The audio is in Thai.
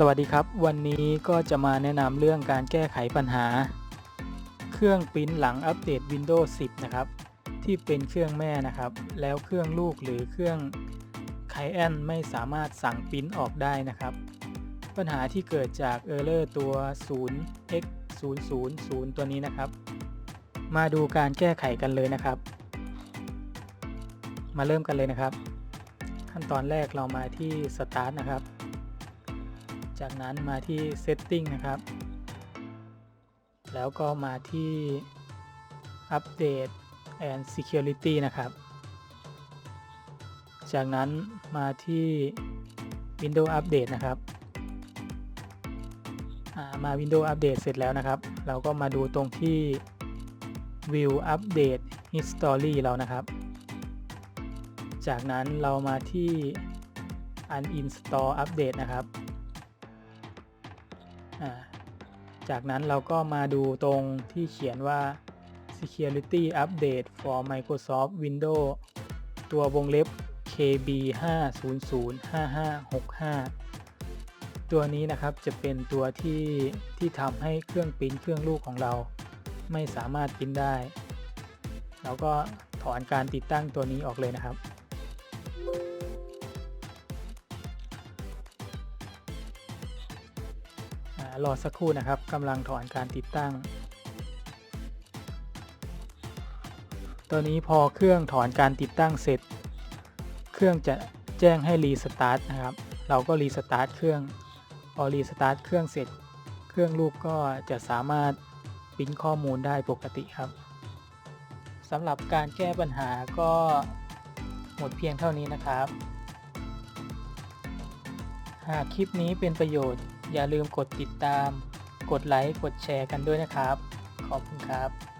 สวัสดีครับ วันนี้ก็จะมาแนะนำเรื่องการแก้ไขปัญหา เครื่องปริ้นหลังอัปเดต Windows 10 นะครับ ที่เป็นเครื่องแม่นะครับ แล้วเครื่องลูกหรือเครื่องไคแอนไม่สามารถสั่งปริ้นออกได้นะครับ ปัญหาที่เกิดจากเออร์เลอร์ตัว 0x 0 0 0 ตัวนี้นะครับ มาดูการแก้ไขกันเลยนะครับ มาเริ่มกันเลยนะครับ ขั้นตอนแรกเรามาที่ Start นะครับ จากนั้นมาที่ Setting นะครับ แล้วก็มาที่ Update and Security นะครับ จากนั้นมาที่ Windows Update นะครับามา Windows Update เสร็จแล้วนะครับ เราก็มาดูตรงที่ View Update History เรานะครับ จากนั้นเรามาที่ Uninstall Update นะครับ จากนั้นเราก็มาดูตรงที่เขียนว่า Security Update for Microsoft Windows ตัววงเล็บ KB 5005565 ตัวนี้นะครับจะเป็นตัวที่ที่ทำให้เครื่องปิ้นเครื่องลูกของเรา ไม่สามารถปิ้นได้ เราก็ถอนการติดตั้งตัวนี้ออกเลยนะครับ รอสักครู่นะครับกำลังถอนการติดตั้งตัวนี้พอเครื่องถอนการติดตั้งเสร็จ เครื่องจะแจ้งให้รีสตาร์ทนะครับ เราก็รีสตาร์ทเครื่อง พอรีสตาร์ทเครื่องเสร็จ เครื่องลูกก็จะสามารถปิ้นข้อมูลได้ปกติครับสำหรับการแก้ปัญหาก็หมดเพียงเท่านี้นะครับ หากคลิปนี้เป็นประโยชน์ อย่าลืมกดติดตาม กดไลค์ กดแชร์กันด้วยนะครับ ขอบคุณครับ